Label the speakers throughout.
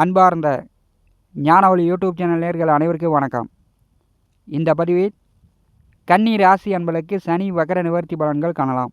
Speaker 1: அன்பார்ந்த ஞானவழி YouTube channel நேர்கள் அனைவருக்கும் வணக்கம். இந்த பதிவில் கன்னி ராசி அன்பர்களுக்கு சனி வக்கர நிவர்த்தி பலன்கள் காணலாம்.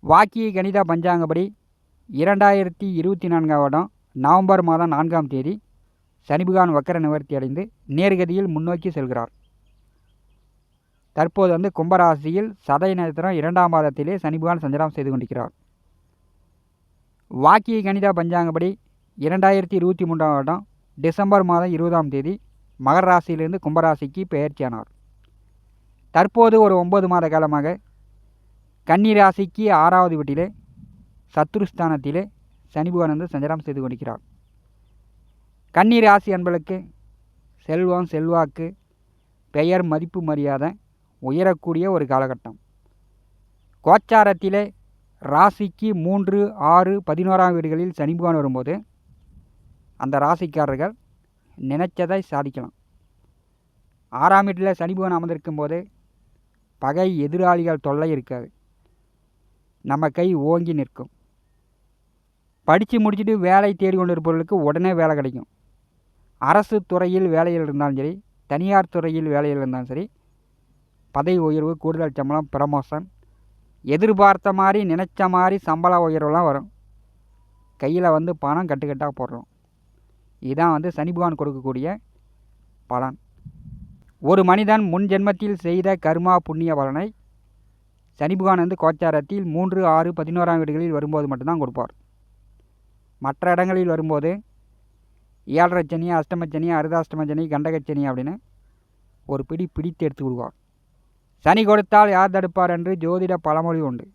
Speaker 1: வாக்கிய கணித பஞ்சாங்கப்படி இரண்டாயிரத்தி இருபத்தி நான்காம் வருடம் நவம்பர் மாதம் நான்காம் தேதி சனிபகான் வக்கர நிவர்த்தி அடைந்து நேர்கதியில் முன்னோக்கி செல்கிறார். தற்போது வந்து கும்பராசியில் சதய நட்சத்திரம் இரண்டாம் மாதத்திலே சனிபகான் சஞ்சாரம் செய்து கொண்டிருக்கிறார். வாக்கிய கணித பஞ்சாங்கப்படி இரண்டாயிரத்தி இருபத்தி மூன்றாம் வருடம் டிசம்பர் மாதம் இருபதாம் தேதி மகர ராசியிலிருந்து கும்பராசிக்கு பெயர்ச்சியானார். தற்போது ஒரு ஒன்பது மாத காலமாக கன்னி ராசிக்கு ஆறாவது வீட்டிலே சத்துருஸ்தானத்திலே சனி பகவான் வந்து சஞ்சாரம் செய்து கொண்டிருக்கிறார். கன்னி ராசி அன்பளுக்கு செல்வம் செல்வாக்கு பெயர் மதிப்பு மரியாதை உயரக்கூடிய ஒரு காலகட்டம். கோச்சாரத்திலே ராசிக்கு மூன்று ஆறு பதினோராம் வீடுகளில் சனி பகவான் வரும்போது அந்த ராசிக்காரர்கள் நினைச்சதை சாதிக்கலாம். ஆறாம் வீட்டில் சனி பகவான் அமர்ந்திருக்கும் போது பகை எதிராளிகள் தொல்லை இருக்காது. நம்ம கை ஓங்கி நிற்கும். படித்து முடிச்சுட்டு வேலை தேடி கொண்டு இருப்பவர்களுக்கு உடனே வேலை கிடைக்கும். அரசு துறையில் வேலையில் இருந்தாலும் சரி தனியார் துறையில் வேலையில் இருந்தாலும் சரி பதவி உயர்வு கூடுதல் சம்பளம் ப்ரமோஷன் எதிர்பார்த்த மாதிரி நினச்ச மாதிரி சம்பள உயர்வுலாம் வரும். கையில் வந்து பணம் கட்டுக்கட்டாக போடுறோம். இதுதான் வந்து சனி பகவான் கொடுக்கக்கூடிய பலன். ஒரு மனிதன் முன் ஜென்மத்தில் செய்த கர்மா புண்ணிய பலனை சனி பகவான் வந்து கோச்சாரத்தில் மூன்று ஆறு பதினோராம் வீடுகளில் வரும்போது மட்டும்தான் கொடுப்பார். மற்ற இடங்களில் வரும்போது ஏழரை சனி அஷ்டமச்சனி அருதாஷ்டமச்சனி கண்டகச்சனி அப்படின்னு ஒரு பிடி பிடித்து எடுத்து விடுவார் சனி கொடுத்தால் யார் தடுப்பார் என்று ஜோதிட பழமொழி உண்டு.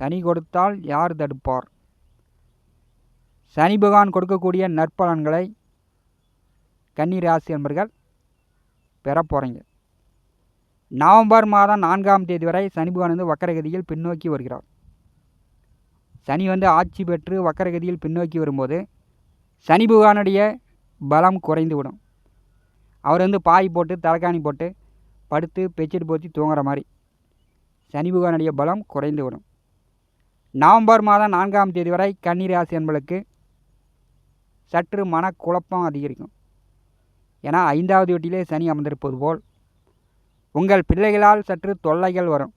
Speaker 1: சனி கொடுத்தால் யார் தடுப்பார்? சனி பகவான் கொடுக்கக்கூடிய நற்பலன்களை கன்னி ராசி என்பர்கள் பெற போகிறீங்க நவம்பர் மாதம் நான்காம் தேதி வரை சனி பகவான் வந்து வக்கரகதியில் பின்னோக்கி வருகிறார். சனி வந்து ஆட்சி பெற்று வக்கரகதியில் பின்னோக்கி வரும்போது சனி பகவானுடைய பலம் குறைந்து விடும் அவர் வந்து பாய் போட்டு தலைக்காணி போட்டு படுத்து பெச்சிட்டு போத்தி தூங்குற மாதிரி சனி பகவானுடைய பலம் குறைந்து விடும் நவம்பர் மாதம் நான்காம் தேதி வரை கன்னிராசி என்பளுக்கு சற்று மனக்குழப்பம் அதிகரிக்கும். ஏன்னா ஐந்தாவது வீட்டிலே சனி அமர்ந்திருப்பது போல் உங்கள் பிள்ளைகளால் சற்று தொல்லைகள் வரும்.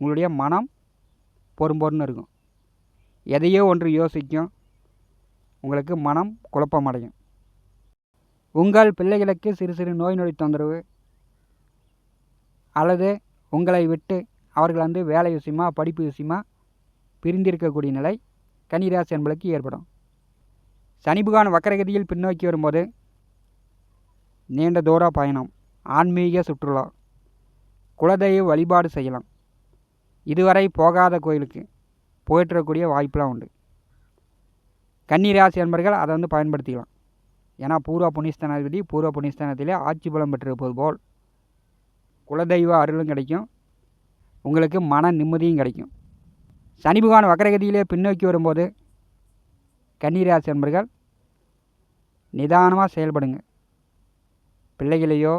Speaker 1: உங்களுடைய மனம் பொறும்பொருன்னு இருக்கும். எதையோ ஒன்று யோசிக்கும். உங்களுக்கு மனம் குழப்பமடையும். உங்கள் பிள்ளைகளுக்கு சிறு சிறு நோய் நொடி தொந்தரவு அல்லது உங்களை விட்டு அவர்கள் வந்து வேலை விஷயமா படிப்பு விஷயமா பிரிந்திருக்கக்கூடிய நிலை கன்னிராசி என்பளுக்கு ஏற்படும். சனி பகவான் வக்கரகதியில் பின்னோக்கி வரும்போது நீண்ட தூர பயணம் ஆன்மீக சுற்றுலா குலதெய்வ வழிபாடு செய்யலாம். இதுவரை போகாத கோயிலுக்கு போயிட்டுறக்கூடிய வாய்ப்பெலாம் உண்டு. கன்னிராசி என்பர்கள் அதை வந்து பயன்படுத்திக்கலாம். ஏன்னா பூர்வ புண்ணியஸ்தானாதிபதி பூர்வ புண்ணியஸ்தானத்திலே ஆட்சி பலம் பெற்றிருப்பது போல் குலதெய்வ அருளும் கிடைக்கும். உங்களுக்கு மன நிம்மதியும் கிடைக்கும். சனி பகவான் வக்கரகதியிலே பின்னோக்கி வரும்போது கன்னிராசி நண்பர்கள் நிதானமாக செயல்படுங்க. பிள்ளைகளையோ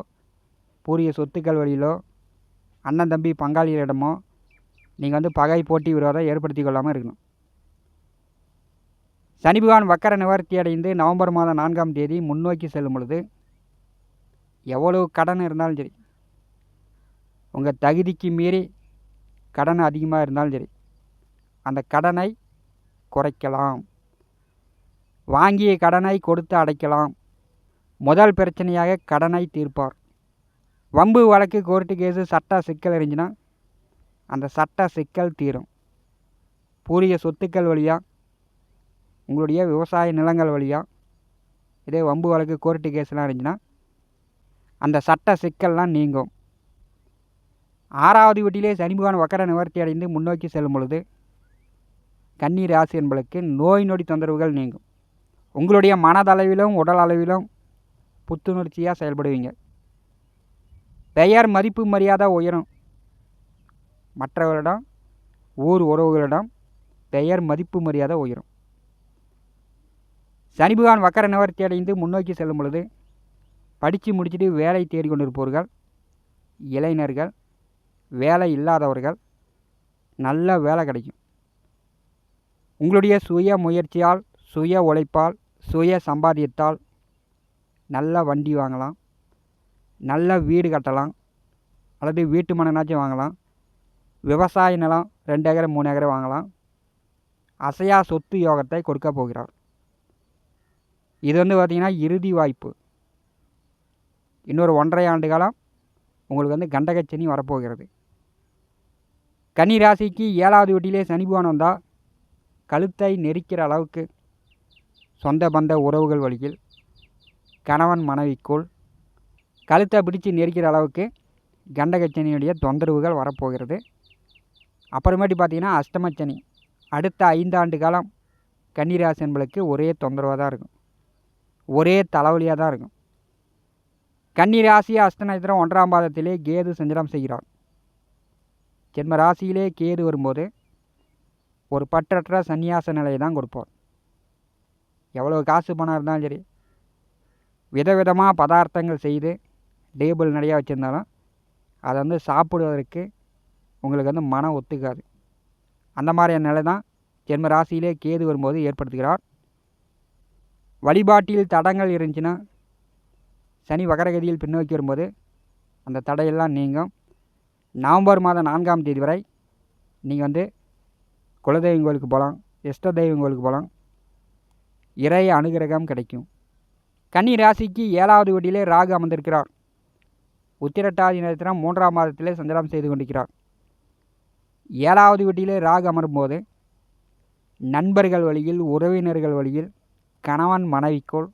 Speaker 1: பூரிய சொத்துக்கள் வழியிலோ அண்ணன் தம்பி பங்காளிகளிடமோ நீங்கள் வந்து பகை போட்டி விரோதம் ஏற்படுத்தி கொள்ளாமல் இருக்கணும். சனி பகவான் வக்கர நிவர்த்தி அடைந்து நவம்பர் மாதம் நான்காம் தேதி முன்னோக்கி செல்லும் பொழுது எவ்வளவு கடன் இருந்தாலும் சரி உங்கள் தகுதிக்கு மீறி கடன் அதிகமாக இருந்தாலும் சரி அந்த கடனை குறைக்கலாம். வாங்கிய கடனை கொடுத்து அடைக்கலாம். முதல் பிரச்சனையாக கடனை தீர்ப்பார். வம்பு வழக்கு கோர்ட்டு கேஸு சட்ட சிக்கல் இருந்துச்சுன்னா அந்த சட்ட சிக்கல் தீரும். பூரிய சொத்துக்கள் வழியாக உங்களுடைய விவசாய நிலங்கள் வழியாக இதே வம்பு வழக்கு கோர்ட்டு கேஸ்லாம் இருந்துச்சுன்னா அந்த சட்ட சிக்கல்லாம் நீங்கும். ஆறாவது வீட்டிலே சனிபகவான் வக்கர நிவர்த்தி அடைந்து முன்னோக்கி செல்லும் பொழுது கன்னி ராசி என்பளுக்கு நோய் நொடி தொந்தரவுகள் நீங்கும். உங்களுடைய மனதளவிலும் உடல் அளவிலும் புத்துணர்ச்சியாக செயல்படுவீங்க. பெயர் மதிப்பு மரியாதை உயரும். மற்றவர்களிடம் ஊர் உறவுகளிடம் பெயர் மதிப்பு மரியாதை உயரும். சனிபகவான் வக்கர நிவர்த்தி அடைந்து முன்னோக்கி செல்லும் பொழுது படித்து முடிச்சுட்டு வேலை தேடிக்கொண்டிருப்பவர்கள் இளைஞர்கள் வேலை இல்லாதவர்கள் நல்ல வேலை கிடைக்கும். உங்களுடைய சுய முயற்சியால் சுய உழைப்பால் சுய சம்பாதியத்தால் நல்ல வண்டி வாங்கலாம். நல்ல வீடு கட்டலாம். அல்லது வீட்டு மனைனாச்சும் வாங்கலாம். விவசாய நிலம் ரெண்டு ஏக்கரை மூணு ஏக்கரை வாங்கலாம். அசையா சொத்து யோகத்தை கொடுக்க போகிறார். இது வந்து பார்த்திங்கன்னா இறுதி வாய்ப்பு. இன்னொரு ஒன்றரை ஆண்டு காலம் உங்களுக்கு வந்து கண்டகச்சனி வரப்போகிறது. கன்னி ராசிக்கு ஏழாவது வீட்டிலே சனி பகவான் வந்தால் கழுத்தை நெரிக்கிற அளவுக்கு சொந்த பந்த உறவுகள் வழியில் கணவன் மனைவிக்குள் கழுத்தை பிடித்து நெரிக்கிற அளவுக்கு கண்டகச்சனியுடைய தொந்தரவுகள் வரப்போகிறது. அப்புறமேட்டு பார்த்தீங்கன்னா அஷ்டமச்சனி. அடுத்த ஐந்தாண்டு காலம் கன்னிராசி என்பளுக்கு ஒரே தொந்தரவாக தான் இருக்கும். ஒரே தலைவலியாக தான் இருக்கும். கன்னிராசி அஷ்டநட்சத்திரம் ஒன்றாம் பாதத்திலே கேது சஞ்சலம் செய்கிறார். ஜென்ம ராசியிலே கேது வரும்போது ஒரு பற்றற்ற சன்னியாச நிலையை தான் கொடுப்பார். எவ்வளோ காசு பணம் இருந்தாலும் சரி விதவிதமாக பதார்த்தங்கள் செய்து டேபிள் நிறையா வச்சுருந்தாலும் அதை வந்து சாப்பிடுவதற்கு உங்களுக்கு வந்து மனம் ஒத்துக்காது. அந்த மாதிரியான நிலை தான் ஜென்ம ராசியிலே கேது வரும்போது ஏற்படுத்துகிறார். வழிபாட்டில் தடங்கள் இருந்துச்சுன்னா சனி வகரகதியில் பின்னோக்கி வரும்போது அந்த தடையெல்லாம் நீங்கும். நவம்பர் மாதம் நான்காம் தேதி வரை நீங்கள் வந்து குலதெய்வம் கோயிலுக்கு போகலாம் இஷ்ட தெய்வம் கோயிலுக்கு போகலாம். இறை அனுகிரகம் கிடைக்கும். கன்னி ராசிக்கு ஏழாவது வீட்டிலே ராகு அமர்ந்திருக்கிறார். உத்திரட்டாதி நேரத்தினம் மூன்றாம் மாதத்திலே சஞ்சலம் செய்து கொண்டிருக்கிறார். ஏழாவது வீட்டிலே ராகு அமரும்போது நண்பர்கள் வழியில் உறவினர்கள் வழியில் கணவன் மனைவிக்குள்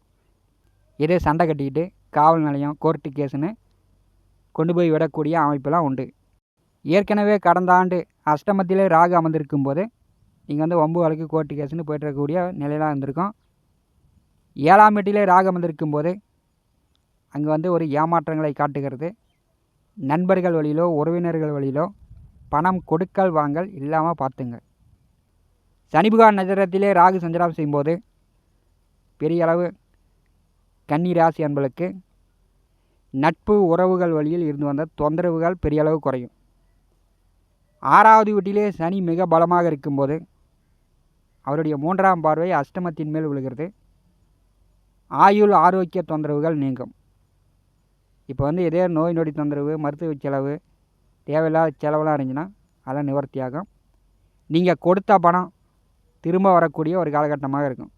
Speaker 1: இதே சண்டை கட்டிக்கிட்டு காவல் நிலையம் கோர்ட்டு கேஸுன்னு கொண்டு போய் விடக்கூடிய அமைப்பெல்லாம் உண்டு. ஏற்கனவே கடந்த ஆண்டு அஷ்டமத்திலே ராகு அமர்ந்திருக்கும் போது நீங்கள் வந்து ஒம்பு வழக்கு கோர்ட்டு கேஸுன்னு போயிட்டு இருக்கக்கூடிய நிலையெல்லாம் இருந்திருக்கும். ஏழாம் வீட்டிலே ராகம் வந்திருக்கும் போது அங்கே வந்து ஒரு ஏமாற்றங்களை காட்டுகிறது. நண்பர்கள் வழியிலோ உறவினர்கள் வழியிலோ பணம் கொடுக்கல் வாங்கல் இல்லாமல் பார்த்துங்க. சனிபுகார் நட்சத்திரத்திலே ராகு சஞ்சாரம் செய்யும்போது பெரிய அளவு கன்னி ராசி அன்பளுக்கு நட்பு உறவுகள் வழியில் இருந்து வந்த தொந்தரவுகள் பெரிய அளவு குறையும். ஆறாவது வீட்டிலே சனி மிக பலமாக இருக்கும்போது அவருடைய மூன்றாம் பார்வை அஷ்டமத்தின் மேல் விழுகிறது. ஆயுள் ஆரோக்கிய தொந்தரவுகள் நீங்கும். இப்போ வந்து இதே நோய் நொடி தொந்தரவு மருத்துவ செலவு தேவையில்லாத செலவெல்லாம் இருந்துச்சுன்னா அதெல்லாம் நிவர்த்தியாகும். நீங்கள் கொடுத்த பணம் திரும்ப வரக்கூடிய ஒரு காலகட்டமாக இருக்கும்.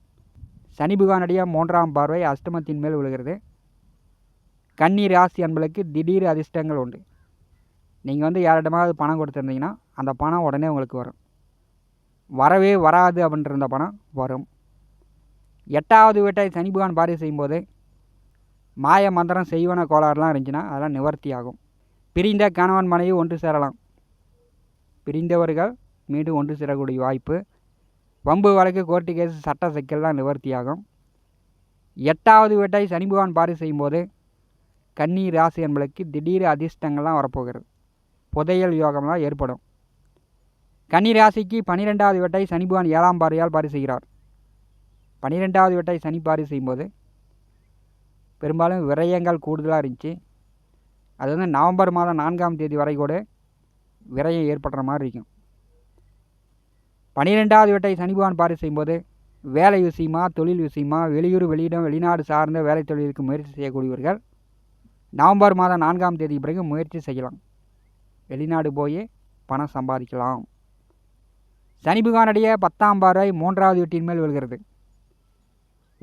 Speaker 1: சனி புகானுடைய மூன்றாம் பார்வை அஷ்டமத்தின் மேல் விழுகிறது. கன்னி ராசி அன்பளுக்கு திடீர் அதிர்ஷ்டங்கள் உண்டு. நீங்கள் வந்து யாரிடமாவது பணம் கொடுத்துருந்தீங்கன்னா அந்த பணம் உடனே உங்களுக்கு வரும். வரவே வராது அப்படின்ற பணம் வரும். எட்டாவது வீட்டை சனி பகவான் பாரி செய்யும்போது மாய மந்திரம் செய்வன கோளாறுலாம் இருந்துச்சுன்னா அதெல்லாம் நிவர்த்தி ஆகும் பிரிந்த கணவன் மனைவி ஒன்று சேரலாம். பிரிந்தவர்கள் மீண்டும் ஒன்று சேரக்கூடிய வாய்ப்பு. வம்பு வழக்கு கோர்ட்டு கேஸ் சட்ட சிக்கல்லாம் நிவர்த்தியாகும். எட்டாவது வீட்டை சனி பகவான் பாரி செய்யும்போது கன்னி ராசி என்பதற்கு திடீர் அதிர்ஷ்டங்கள்லாம் வரப்போகிறது. புதையல் யோகம்லாம் ஏற்படும். கன்னி ராசிக்கு பன்னிரெண்டாவது வீட்டை சனி பகவான் ஏழாம் பாரியால் பாரி செய்கிறார். பன்னிரெண்டாவது வீட்டை சனி பாரி செய்யும்போது பெரும்பாலும் விரயங்கள் கூடுதலாக இருந்துச்சு. அது வந்து நவம்பர் மாதம் நான்காம் தேதி வரை கூட விரயம் ஏற்படுற மாதிரி இருக்கும். பன்னிரெண்டாவது வீட்டை சனிபகவான் பாரி செய்யும்போது வேலை விஷயமா தொழில் விஷயமா வெளியூர் வெளியிடம் வெளிநாடு சார்ந்த வேலை தொழிலுக்கு முயற்சி செய்யக்கூடியவர்கள் நவம்பர் மாதம் நான்காம் தேதி பிறகு முயற்சி செய்யலாம். வெளிநாடு போய் பணம் சம்பாதிக்கலாம். சனி பகவானுடைய பத்தாம் பார்வை மூன்றாவது வீட்டின் மேல் விழுகிறது.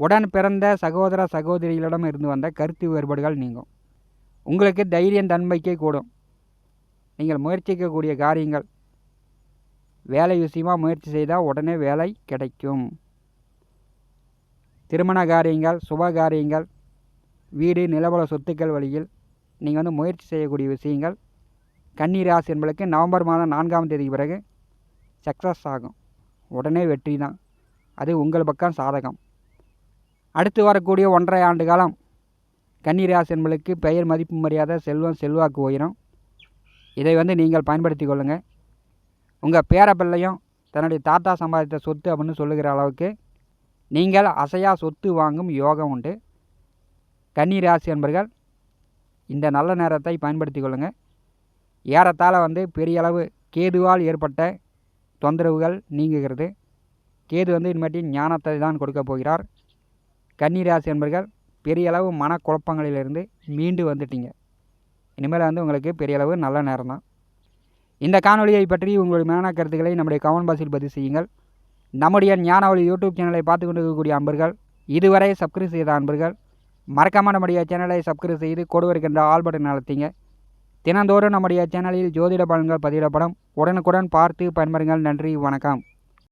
Speaker 1: உடன் பிறந்த சகோதர சகோதரிகளிடம் இருந்து வந்த கருத்து வேறுபாடுகள் நீங்கும். உங்களுக்கு தைரியம் தன்மைக்கே கூடும். நீங்கள் முயற்சிக்கக்கூடிய காரியங்கள் வேலை விஷயமாக முயற்சி செய்தால் உடனே வேலை கிடைக்கும். திருமண காரியங்கள் சுப காரியங்கள் வீடு நிலபல சொத்துக்கள் வழியில் நீங்கள் வந்து முயற்சி செய்யக்கூடிய விஷயங்கள் கன்னிராசி ராசி என்பதற்கு நவம்பர் மாதம் நான்காம் தேதிக்கு பிறகு சக்ஸஸ் ஆகும். உடனே வெற்றி தான். அது உங்கள் பக்கம் சாதகம். அடுத்து வரக்கூடிய ஒன்றரை ஆண்டு காலம் கன்னிராசி என்பளுக்கு பெயர் மதிப்பு மரியாதை செல்வம் செல்வாக்கு உயரும். இதை வந்து நீங்கள் பயன்படுத்தி கொள்ளுங்கள் உங்கள் பேரப்பிள்ளையும் தன்னுடைய தாத்தா சம்பாதித்த சொத்து அப்படின்னு சொல்லுகிற அளவுக்கு நீங்கள் அசையா சொத்து வாங்கும் யோகம் உண்டு. கன்னிராசி என்பர்கள் இந்த நல்ல நேரத்தை பயன்படுத்தி கொள்ளுங்கள் ஏறத்தாழ வந்து பெரிய அளவு கேதுவால் ஏற்பட்ட தொந்தரவுகள் நீங்குகிறது. கேது வந்து இனிமேட்டு ஞானத்தை தான் கொடுக்க போகிறார். கன்னிராசி என்பர்கள் பெரிய அளவு மனக்குழப்பங்களிலிருந்து மீண்டு வந்துட்டீங்க. இனிமேல் வந்து உங்களுக்கு பெரிய அளவு நல்ல நேரம் தான் இந்த காணொலியை பற்றி உங்களுடைய மேலான கருத்துக்களை நம்முடைய கமெண்ட் பாக்ஸில் பதிவு செய்யுங்கள். நம்முடைய ஞானவழி யூடியூப் சேனலை பார்த்து கொண்டு இருக்கக்கூடிய அன்பர்கள் இதுவரை சப்ஸ்கிரைப் செய்த அன்பர்கள் மறக்காமல் நம்முடைய சேனலை சப்ஸ்கிரைப் செய்து கொடுவருக்கின்ற ஆல் பட்டன் அழுத்திங்க. தினந்தோறும் நம்முடைய சேனலில் ஜோதிட பலன்கள் பதிவிடப்படும். உடனுக்குடன் பார்த்து பயன்பெறுங்கள். நன்றி வணக்கம்.